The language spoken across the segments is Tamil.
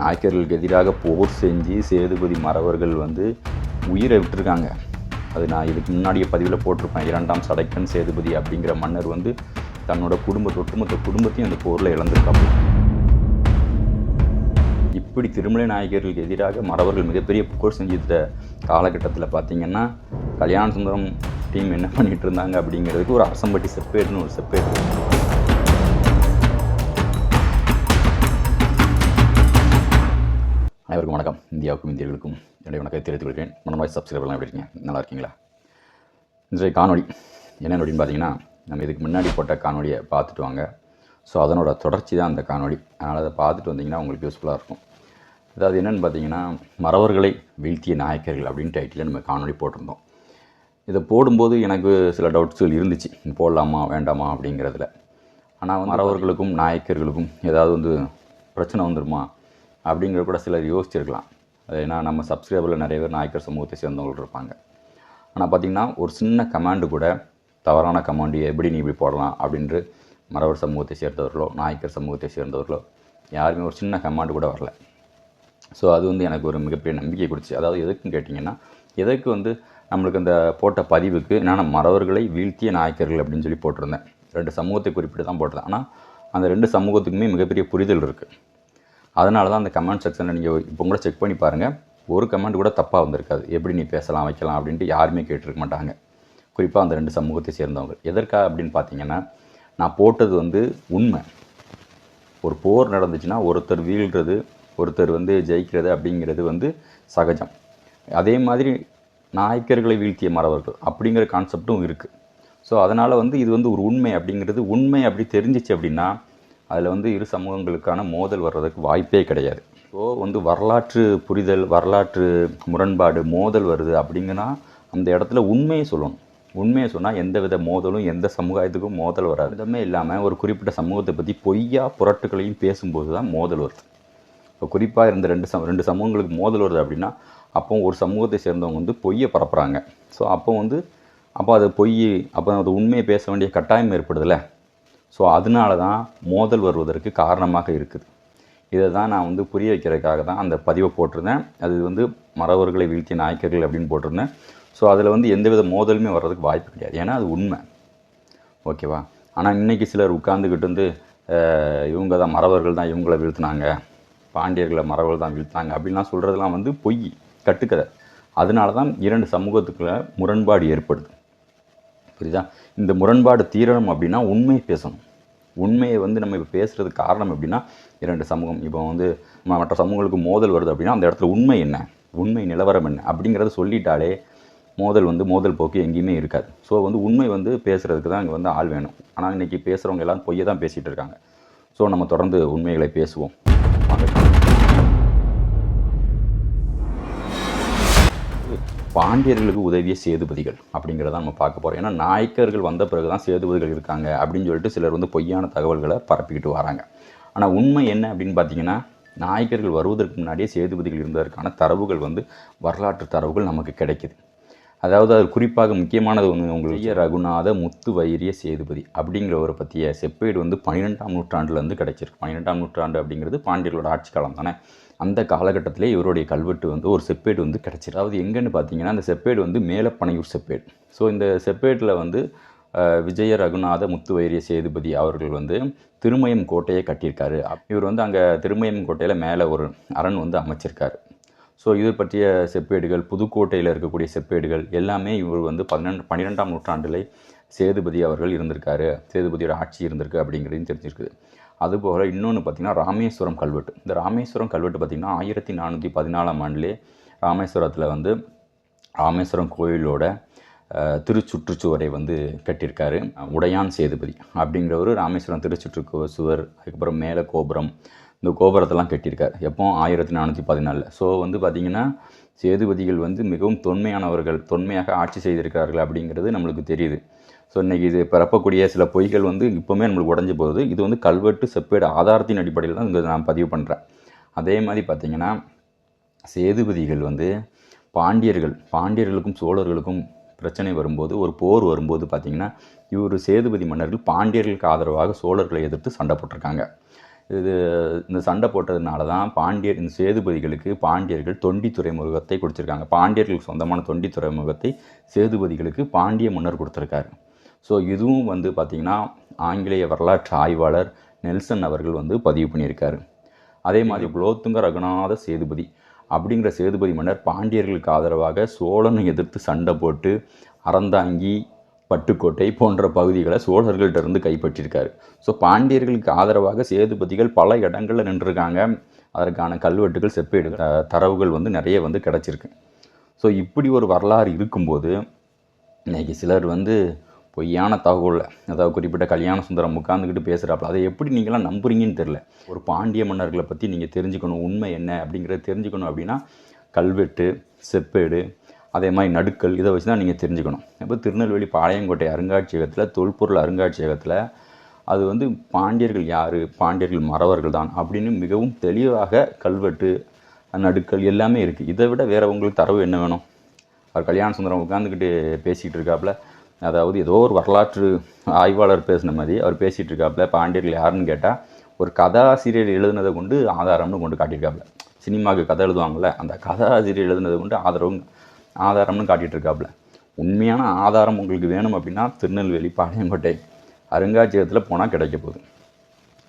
நாயக்கர்களுக்கு எதிராக போர் செஞ்சு சேதுபதி மறவர்கள் வந்து உயிரை விட்டுருக்காங்க. அது நான் இதுக்கு முன்னாடியே பதிவில் போட்டிருப்பேன். இரண்டாம் சடைக்கன் சேதுபதி அப்படிங்கிற மன்னர் வந்து தன்னோட குடும்ப ஒட்டுமொத்த குடும்பத்தையும் அந்த போரில் இழந்திருக்காங்க இப்படி திருமலை நாயக்கர்களுக்கு எதிராக மறவர்கள் மிகப்பெரிய போர் செஞ்சிருந்த காலகட்டத்தில் பார்த்தீங்கன்னா கல்யாண சுந்தரம் டீம் என்ன பண்ணிகிட்டு இருந்தாங்க அப்படிங்கிறதுக்கு ஒரு அரசம்பட்டி செப்பேடுன்னு ஒரு செப்பேடு. அனைவருக்கும் வணக்கம். இந்தியாவுக்கும் இந்தியர்களுக்கும் என்னுடைய வணக்கத்தை தெரிவித்துக் கொள்கிறேன். மனமாய் சப்ஸ்கிரைபர்லாம் எப்படி இருக்கீங்க? நல்லா இருக்கீங்களா? இன்றைய காணொலி என்ன அப்படின்னு பார்த்தீங்கன்னா நம்ம இதுக்கு முன்னாடி போட்ட காணொலியை பார்த்துட்டு வாங்க. ஸோ அதனோட தொடர்ச்சி தான் அந்த காணொலி அதனால் அதை பார்த்துட்டு வந்தீங்கன்னா உங்களுக்கு யூஸ்ஃபுல்லாக இருக்கும். அதாவது என்னென்னு பார்த்தீங்கன்னா மறவர்களை வீழ்த்திய நாயக்கர்கள் அப்படின்னு டைட்டில் நம்ம காணொலி போட்டிருந்தோம். இதை போடும்போது எனக்கு சில டவுட்ஸ்கள் இருந்துச்சு. போடலாமா வேண்டாமா அப்படிங்கிறதுல. ஆனால் வந்து மறவர்களுக்கும் நாயக்கர்களுக்கும் ஏதாவது வந்து பிரச்சனை வந்துருமா? அப்படிங்கிற கூட சிலர் யோசிச்சிருக்கலாம். அது ஏன்னா நம்ம சப்ஸ்கிரைபரில் நிறைய பேர் நாயக்கர் சமூகத்தை சேர்ந்தவங்க இருப்பாங்க. ஆனால் பார்த்திங்கன்னா ஒரு சின்ன கமாண்டு கூட தவறான கமாண்டு எப்படி நீ இப்படி போடலாம் அப்படின்று மறவர் சமூகத்தை சேர்ந்தவர்களோ நாயக்கர் சமூகத்தை சேர்ந்தவர்களோ யாருமே ஒரு சின்ன கமாண்டு கூட வரல. ஸோ அது வந்து எனக்கு ஒரு மிகப்பெரிய நம்பிக்கை கொடுத்துச்சு. அதாவது எதுக்குன்னு கேட்டிங்கன்னா எதற்கு வந்து நம்மளுக்கு அந்த போட்ட பதிவுக்கு என்னென்னா மறவர்களை வீழ்த்திய நாயக்கர்கள் அப்படின்னு சொல்லி போட்டிருந்தேன். ரெண்டு சமூகத்தை குறிப்பிட்டு தான் போட்டிருந்தேன் ஆனால் அந்த ரெண்டு சமூகத்துக்குமே மிகப்பெரிய புரிதல் இருக்குது அதனால தான் அந்த கமெண்ட் செக்ஷனில் நீங்கள் இப்போ கூட செக் பண்ணி பாருங்கள் ஒரு கமெண்ட் கூட தப்பாக வந்திருக்காது. எப்படி நீ பேசலாம் வைக்கலாம் அப்படின்ட்டு யாருமே கேட்டிருக்க மாட்டாங்க. குறிப்பாக அந்த ரெண்டு சமூகத்தை சேர்ந்தவங்க. எதற்காக அப்படின்னு பார்த்தீங்கன்னா நான் போட்டது வந்து உண்மை. ஒரு போர் நடந்துச்சுன்னா ஒருத்தர் வீழ்கிறது ஒருத்தர் வந்து ஜெயிக்கிறது அப்படிங்கிறது வந்து சகஜம். அதே மாதிரி நாயக்கர்களை வீழ்த்திய மறவர்கள் அப்படிங்கிற கான்செப்டும் இருக்குது ஸோ அதனால் வந்து இது வந்து ஒரு உண்மை அப்படிங்கிறது உண்மை அப்படி தெரிஞ்சிச்சு அப்படின்னா அதில் வந்து இரு சமூகங்களுக்கான மோதல் வர்றதுக்கு வாய்ப்பே கிடையாது. ஸோ வந்து வரலாற்று புரிதல் வரலாற்று முரண்பாடு மோதல் வருது அப்படிங்கன்னா அந்த இடத்துல உண்மையை சொல்லணும். உண்மையை சொன்னால் எந்த வித மோதலும் எந்த சமுதாயத்துக்கும் மோதல் வராது. எதுவுமே இல்லாமல் ஒரு குறிப்பிட்ட சமூகத்தை பற்றி பொய்யா புரட்டுகளையும் பேசும்போது தான் மோதல் வருது. இப்போ குறிப்பாக இருந்த ரெண்டு சம ரெண்டு சமூகங்களுக்கு மோதல் வருது அப்படின்னா அப்போ ஒரு சமூகத்தை சேர்ந்தவங்க வந்து பொய்யை பரப்புகிறாங்க ஸோ அப்போ வந்து அப்போ அது பொய் அப்போ அது உண்மையை பேச வேண்டிய கட்டாயம் ஏற்படுதில்லை? ஸோ அதனால தான் மோதல் வருவதற்கு காரணமாக இருக்குது. இதை தான் நான் வந்து புரிய வைக்கிறதுக்காக தான் அந்த பதிவை போட்டிருந்தேன். அது வந்து மறவர்களை வீழ்த்திய நாயக்கர்கள் அப்படின்னு போட்டிருந்தேன். ஸோ அதில் வந்து எந்தவித மோதலுமே வர்றதுக்கு வாய்ப்பு கிடையாது. ஏன்னா அது உண்மை. ஓகேவா ஆனால் இன்றைக்கி சிலர் உட்கார்ந்துக்கிட்டு வந்து இவங்க தான் மறவர்கள் தான் இவங்கள வீழ்த்தினாங்க. பாண்டியர்களை மறவர்கள் தான் வீழ்த்தாங்க. அப்படின்லாம் சொல்கிறதெல்லாம் வந்து பொய் கட்டுக்கதை. அதனால தான் இரண்டு சமூகத்துக்குள்ள முரண்பாடு ஏற்படுது. புரியுதா? இந்த முரண்பாடு தீரணும் அப்படின்னா உண்மை பேசணும். உண்மையை வந்து நம்ம இப்போ பேசுகிறதுக்கு காரணம் எப்படின்னா இரண்டு சமூகம் இப்போ வந்து ம- மற்ற சமூகங்களுக்கு மோதல் வருது அப்படின்னா அந்த இடத்துல உண்மை என்ன? உண்மை நிலவரம் என்ன? அப்படிங்கிறத சொல்லிட்டாலே மோதல் வந்து மோதல் போக்கு எங்கேயுமே இருக்காது. ஸோ வந்து உண்மை வந்து பேசுகிறதுக்கு தான் இங்கே வந்து ஆள் வேணும். ஆனால் இன்றைக்கி பேசுகிறவங்க எல்லாம் பொய்யை தான் பேசிகிட்டு இருக்காங்க. ஸோ நம்ம தொடர்ந்து உண்மைகளை பேசுவோம். பாண்டியர்களுக்கு உதவிய சேதுபதிகள் அப்படிங்கிறத நம்ம பார்க்க போகிறோம் ஏன்னா நாயக்கர்கள் வந்த பிறகு தான் சேதுபதிகள் இருக்காங்க அப்படின்னு சொல்லிட்டு சிலர் வந்து பொய்யான தகவல்களை பரப்பிக்கிட்டு வராங்க. ஆனால் உண்மை என்ன அப்படின்னு பார்த்தீங்கன்னா நாயக்கர்கள் வருவதற்கு முன்னாடியே சேதுபதிகள் இருந்ததற்கான தரவுகள் வந்து வரலாற்று தரவுகள் நமக்கு கிடைக்குது. அதாவது அது குறிப்பாக முக்கியமானது ஒன்று உங்களுக்கு ரகுநாத முத்து வைரிய சேதுபதி அப்படிங்கிறவரை பற்றிய செப்பேடு வந்து பன்னிரெண்டாம் நூற்றாண்டுலேருந்து கிடச்சிருக்கு. பன்னிரெண்டாம் நூற்றாண்டு அப்படிங்கிறது பாண்டியர்களோட ஆட்சி காலம் தானே? அந்த காலகட்டத்திலே இவருடைய கல்வெட்டு வந்து ஒரு செப்பேடு வந்து கிடச்சிருக்கு. அதாவது எங்கேன்னு பார்த்தீங்கன்னா அந்த செப்பேடு வந்து மேலப்பனையூர் செப்பேடு. ஸோ இந்த செப்பேட்டில் வந்து விஜய ரகுநாத முத்துவைரிய சேதுபதி அவர்கள் வந்து திருமயம் கோட்டையை கட்டியிருக்காரு. இவர் வந்து அங்கே திருமயம் கோட்டையில் மேலே ஒரு அரண் வந்து அமைச்சிருக்காரு. ஸோ இது பற்றிய செப்பேடுகள் புதுக்கோட்டையில் இருக்கக்கூடிய செப்பேடுகள் எல்லாமே இவர் வந்து பன்னெண்டு பன்னிரெண்டாம் நூற்றாண்டில் சேதுபதி அவர்கள் இருந்திருக்காரு. சேதுபதியோட ஆட்சி இருந்திருக்கு அப்படிங்கிறதையும் தெரிஞ்சிருக்குது. அதுபோல் இன்னொன்று பார்த்திங்கன்னா ராமேஸ்வரம் கல்வெட்டு. இந்த ராமேஸ்வரம் கல்வெட்டு பார்த்திங்கன்னா ஆயிரத்தி நானூற்றி பதினாலாம் ஆண்டுலே ராமேஸ்வரத்தில் வந்து ராமேஸ்வரம் கோயிலோட திருச்சுற்றுச்சுவரை வந்து கட்டியிருக்காரு. உடையான் சேதுபதி அப்படிங்கிறவர் ராமேஸ்வரம் திருச்சுற்று சுவர் அதுக்கப்புறம் மேலே கோபுரம் இந்த கோபுரத்தெல்லாம் கட்டியிருக்கார். எப்போ? ஆயிரத்தி நானூற்றி பதினாலில். ஸோ வந்து பார்த்திங்கன்னா சேதுபதிகள் வந்து மிகவும் தொன்மையானவர்கள் தொன்மையாக ஆட்சி செய்திருக்கிறார்கள் அப்படிங்கிறது நம்மளுக்கு தெரியுது. ஸோ இன்றைக்கி இது பரப்பக்கூடிய சில பொய்கள் வந்து இப்போவுமே நம்மளுக்கு உடஞ்சி போகுது. இது வந்து கல்வெட்டு செப்பேடு ஆதாரத்தின் அடிப்படையில் தான் இங்கே நான் பதிவு பண்ணுறேன் அதே மாதிரி பார்த்திங்கன்னா சேதுபதிகள் வந்து பாண்டியர்கள் பாண்டியர்களுக்கும் சோழர்களுக்கும் பிரச்சனை வரும்போது ஒரு போர் வரும்போது பார்த்திங்கன்னா இவர் சேதுபதி மன்னர்கள் பாண்டியர்களுக்கு ஆதரவாக சோழர்களை எதிர்த்து சண்டை போட்டிருக்காங்க. இது இந்த சண்டை போட்டதுனால தான் பாண்டியர் இந்த சேதுபதிகளுக்கு பாண்டியர்கள் தொண்டி துறைமுகத்தை கொடுத்துருக்காங்க. பாண்டியர்களுக்கு சொந்தமான தொண்டி துறைமுகத்தை சேதுபதிகளுக்கு பாண்டிய மன்னர் கொடுத்துருக்காரு. ஸோ இதுவும் வந்து பார்த்திங்கன்னா ஆங்கிலேய வரலாற்று ஆய்வாளர் நெல்சன் அவர்கள் வந்து பதிவு பண்ணியிருக்காரு. அதே மாதிரி குலோத்துங்க ரகுநாத சேதுபதி அப்படிங்கிற சேதுபதி மன்னர் பாண்டியர்களுக்கு ஆதரவாக சோழனை எதிர்த்து சண்டை போட்டு அறந்தாங்கி பட்டுக்கோட்டை போன்ற பகுதிகளை சோழர்கள்ட்ட இருந்து கைப்பற்றியிருக்காரு. ஸோ பாண்டியர்களுக்கு ஆதரவாக சேதுபதிகள் பல இடங்களில் நின்றுருக்காங்க. அதற்கான கல்வெட்டுகள் செப்பேடு தரவுகள் வந்து நிறைய வந்து கிடச்சிருக்கு. ஸோ இப்படி ஒரு வரலாறு இருக்கும்போது இன்னைக்கு சிலர் வந்து பொய்யான தகவலை அதாவது குறிப்பிட்ட கல்யாண சுந்தரம் உட்காந்துக்கிட்டு பேசுகிறாப்புல அதை எப்படி நீங்களாம் நம்புறீங்கன்னு தெரில ஒரு பாண்டிய மன்னர்களை பற்றி நீங்கள் தெரிஞ்சுக்கணும் உண்மை என்ன அப்படிங்கிறத தெரிஞ்சுக்கணும் அப்படின்னா கல்வெட்டு செப்பேடு அதே மாதிரி நடுக்கல் இதை வச்சு தான் நீங்கள் தெரிஞ்சுக்கணும். இப்போ திருநெல்வேலி பாளையங்கோட்டை அருங்காட்சியகத்தில் தொல்பொருள் அருங்காட்சியகத்தில் அது வந்து பாண்டியர்கள் யார் பாண்டியர்கள் மறவர்கள் தான் அப்படின்னு மிகவும் தெளிவாக கல்வெட்டு நடுக்கல் எல்லாமே இருக்குது இதை விட வேறு உங்களுக்கு தரவு என்ன வேணும்? அவர் கல்யாண சுந்தரம் உட்காந்துக்கிட்டு பேசிக்கிட்டு இருக்காப்புல அதாவது ஏதோ ஒரு வரலாற்று ஆய்வாளர் பேசின மாதிரி அவர் பேசிகிட்டு இருக்காப்புல பாண்டியர்கள் யாருன்னு கேட்டால் ஒரு கதாசிரியர் எழுதுனதை கொண்டு ஆதாரம்னு கொண்டு காட்டியிருக்காப்புல. சினிமாவுக்கு கதை எழுதுவாங்கள்ல அந்த கதாசிரியர் எழுதுனதை கொண்டு ஆதாரம் ஆதாரம்னு காட்டிகிட்டு இருக்காப்புல உண்மையான ஆதாரம் உங்களுக்கு வேணும் அப்படின்னா திருநெல்வேலி பாளையங்கோட்டை அருங்காட்சியகத்தில் போனால் கிடைக்க போகுது.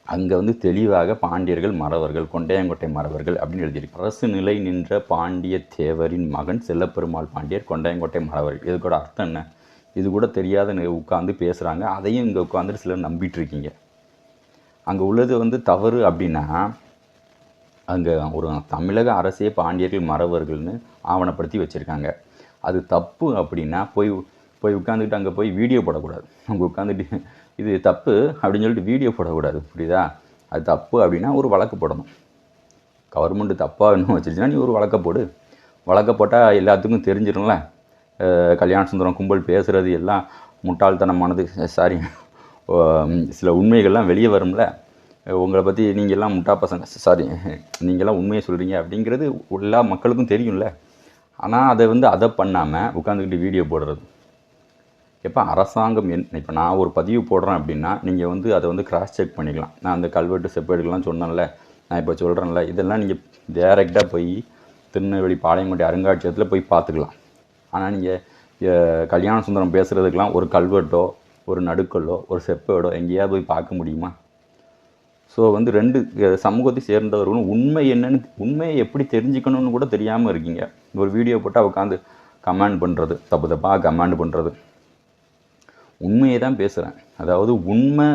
அங்கே வந்து தெளிவாக பாண்டியர்கள் மறவர்கள் கொண்டையங்கோட்டை மறவர்கள் அப்படின்னு எழுதியிருக்கு. அரசு நிலை நின்ற பாண்டிய தேவரின் மகன் செல்லப்பெருமாள் பாண்டியர் கொண்டையங்கோட்டை மறவர்கள். இதுக்கூட அர்த்தம் என்ன? இது கூட தெரியாத உட்காந்து பேசுகிறாங்க அதையும் இங்கே உட்காந்துட்டு சிலர் நம்பிட்டுருக்கீங்க அங்கே உள்ளது வந்து தவறு அப்படின்னா அங்கே ஒரு தமிழக அரசே பாண்டியர்கள் மறவர்கள்னு ஆவணப்படுத்தி வச்சுருக்காங்க. அது தப்பு அப்படின்னா போய் போய் உட்காந்துக்கிட்டு அங்கே போய் வீடியோ போடக்கூடாது. அங்கே உட்காந்துட்டு இது தப்பு அப்படின்னு சொல்லிட்டு வீடியோ போடக்கூடாது. புரியுதா? அது தப்பு அப்படின்னா ஒரு வழக்கு போடணும். கவர்மெண்ட் தப்பாக இன்னும் வச்சிருச்சுன்னா நீ ஒரு வழக்கை போடு. வழக்கை போட்டால் எல்லாத்துக்கும் தெரிஞ்சிடும்ல கல்யாண சுந்தரம் கும்பல் பேசுகிறது எல்லாம் முட்டாள்தனமானது. சாரி சில உண்மைகள்லாம் வெளியே வரும்ல. உங்களை பற்றி நீங்கள்லாம் முட்டா பசங்க. சாரி நீங்கள்லாம் உண்மையை சொல்கிறீங்க அப்படிங்கிறது எல்லா மக்களுக்கும் தெரியும்ல. ஆனால் அதை வந்து அதை பண்ணாமல் உட்காந்துக்கிட்டு வீடியோ போடுறது. எப்போ அரசாங்கம் என் இப்போ நான் ஒரு பதிவு போடுறேன் அப்படின்னா நீங்கள் வந்து அதை வந்து கிராஸ் செக் பண்ணிக்கலாம். நான் அந்த கல்வெட்டு செப்பேடுகள்லாம் சொன்னேன்ல. நான் இப்போ சொல்கிறேன்ல இதெல்லாம் நீங்கள் டேரெக்டாக போய் திருநெல்வேலி பாளையங்கோட்டை அருங்காட்சியகத்தில் போய் பார்த்துக்கலாம். ஆனால் நீங்கள் கல்யாண சுந்தரம் பேசுகிறதுக்கெலாம் ஒரு கல்வெட்டோ ஒரு நடுக்கல்லோ ஒரு செப்பேடோ எங்கேயாவது போய் பார்க்க முடியுமா? ஸோ வந்து ரெண்டு சமூகத்தை சேர்ந்தவர்களும் உண்மை என்னன்னு உண்மையை எப்படி தெரிஞ்சுக்கணும்னு கூட தெரியாமல் இருக்கீங்க. ஒரு வீடியோ போட்டால் உட்காந்து கமெண்ட் பண்ணுறது தப்பு தப்பாக கமெண்ட் பண்ணுறது உண்மையை தான் பேசுகிறேன் அதாவது உண்மை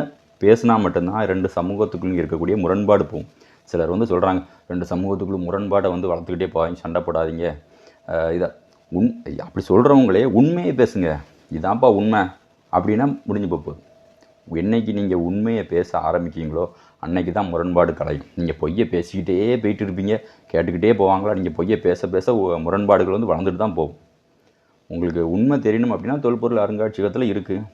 பேசினா மட்டும்தான் ரெண்டு சமூகத்துக்குள்ள இருக்கக்கூடிய முரண்பாடு போகும். சிலர் வந்து சொல்கிறாங்க ரெண்டு சமூகத்துக்குள்ள முரண்பாடை வந்து வளர்த்துக்கிட்டே போய் சண்டை போடாதீங்க. இதை உண் அப்படி சொல்கிறவங்களே உண்மையை பேசுங்க. இதான்ப்பா உண்மை. அப்படின்னா முடிஞ்சு போகுது என்னைக்கு நீங்கள் உண்மையை பேச ஆரம்பிக்கீங்களோ அன்னைக்கு தான் முரண்பாடு கலையும் நீங்கள் பொய்யை பேசிக்கிட்டே போயிட்டு இருப்பீங்க. கேட்டுக்கிட்டே போவாங்களா? நீங்கள் பொய்யை பேச பேச முரண்பாடுகள் வந்து வளர்ந்துட்டு தான் போகும். உங்களுக்கு உண்மை தெரியணும் அப்படின்னா தொல்பொருள் அருங்காட்சியகத்தில் இருக்குது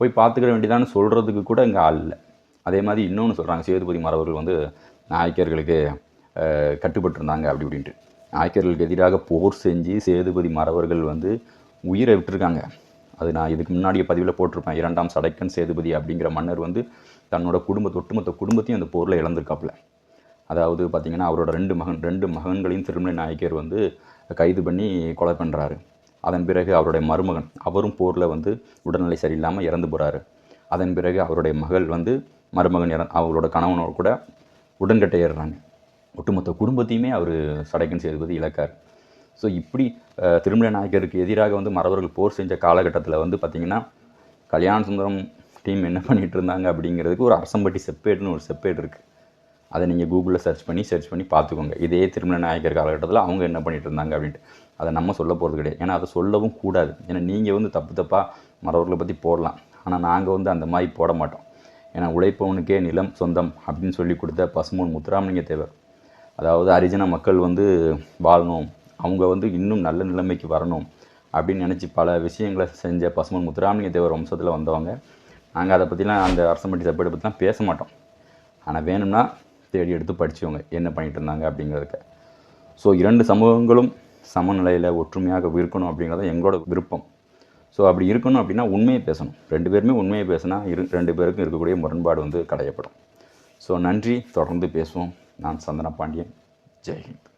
போய் பார்த்துக்கிட வேண்டியதான்னு சொல்கிறதுக்கு கூட இங்கே ஆள் இல்லை. அதே மாதிரி இன்னொன்று சொல்கிறாங்க சேதுபதி மறவர்கள் வந்து நாயக்கர்களுக்கு கட்டுப்பட்டிருந்தாங்க அப்படி இப்படின்ட்டு. நாயக்கர்களுக்கு எதிராக போர் செஞ்சு சேதுபதி மறவர்கள் வந்து உயிரை விட்டுருக்காங்க. அது நான் இதுக்கு முன்னாடியே பதிவில் போட்டிருப்பேன். இரண்டாம் சடைக்கன் சேதுபதி அப்படிங்கிற மன்னர் வந்து தன்னோட குடும்பத்தை ஒட்டுமொத்த குடும்பத்தையும் அந்த போரில் இழந்திருக்காப்புல. அதாவது பார்த்தீங்கன்னா அவரோட ரெண்டு மகன் ரெண்டு மகன்களையும் திருமலை நாயக்கர் வந்து கைது பண்ணி கொலை பண்ணுறாரு அதன் பிறகு அவருடைய மருமகன் அவரும் போரில் வந்து உடல்நிலை சரியில்லாமல் இறந்து போகிறாரு அதன் பிறகு அவருடைய மகள் வந்து மருமகன் இற அவரோட கணவனோட கூட உடன்கட்டை ஏறுறாங்க. ஒட்டுமொத்த குடும்பத்தையுமே அவர் சடைக்கன் செய்வது இழக்கார் ஸோ இப்படி திருமலை நாயக்கருக்கு எதிராக வந்து மறவர்கள் போர் செஞ்ச காலகட்டத்தில் வந்து பார்த்திங்கன்னா கல்யாண சுந்தரம் டீம் என்ன பண்ணிகிட்டு இருந்தாங்க அப்படிங்கிறதுக்கு ஒரு அரசம்பட்டி செப்பேட்னு ஒரு செப்பேட் இருக்குது அதை நீங்கள் கூகுளில் சர்ச் பண்ணி சர்ச் பண்ணி பார்த்துக்கோங்க இதே திருமண நாயக்கர் காலகட்டத்தில் அவங்க என்ன பண்ணிகிட்டு இருந்தாங்க அப்படின்ட்டு. அதை நம்ம சொல்ல போகிறது கிடையாது. ஏன்னா அதை சொல்லவும் கூடாது. ஏன்னா நீங்கள் வந்து தப்பு தப்பாக மறவர்களை பற்றி போடலாம். ஆனால் நாங்கள் வந்து அந்த மாதிரி போட மாட்டோம். ஏன்னா உழைப்பவனுக்கே நிலம் சொந்தம் அப்படின்னு சொல்லி கொடுத்த பசுமூன் முத்துராமலிங்க தேவர் அதாவது ஹரிஜன மக்கள் வந்து வாழணும் அவங்க வந்து இன்னும் நல்ல நிலைமைக்கு வரணும் அப்படின்னு நினச்சி பல விஷயங்களை செஞ்ச பசுமன் முத்துராமலிங்க தேவர் வம்சத்தில் வந்தவங்க. நாங்கள் அதை பற்றிலாம் அந்த அரசம்பட்டி செப்பேடு பற்றிலாம் பேச மாட்டோம். ஆனால் வேணும்னா தேடி எடுத்து படித்தவங்க என்ன பண்ணிட்டு இருந்தாங்க அப்படிங்கிறதுக்கு ஸோ இரண்டு சமூகங்களும் சமநிலையில் ஒற்றுமையாக இருக்கணும் அப்படிங்கிறது எங்களோட விருப்பம். ஸோ அப்படி இருக்கணும் அப்படின்னா உண்மையை பேசணும். ரெண்டு பேருமே உண்மையை பேசினா இரு ரெண்டு பேருக்கும் இருக்கக்கூடிய முரண்பாடு வந்து கடையப்படும் ஸோ நன்றி. தொடர்ந்து பேசுவோம். நான் சந்தன பாண்டியன் ஜெய்ஹிந்த்.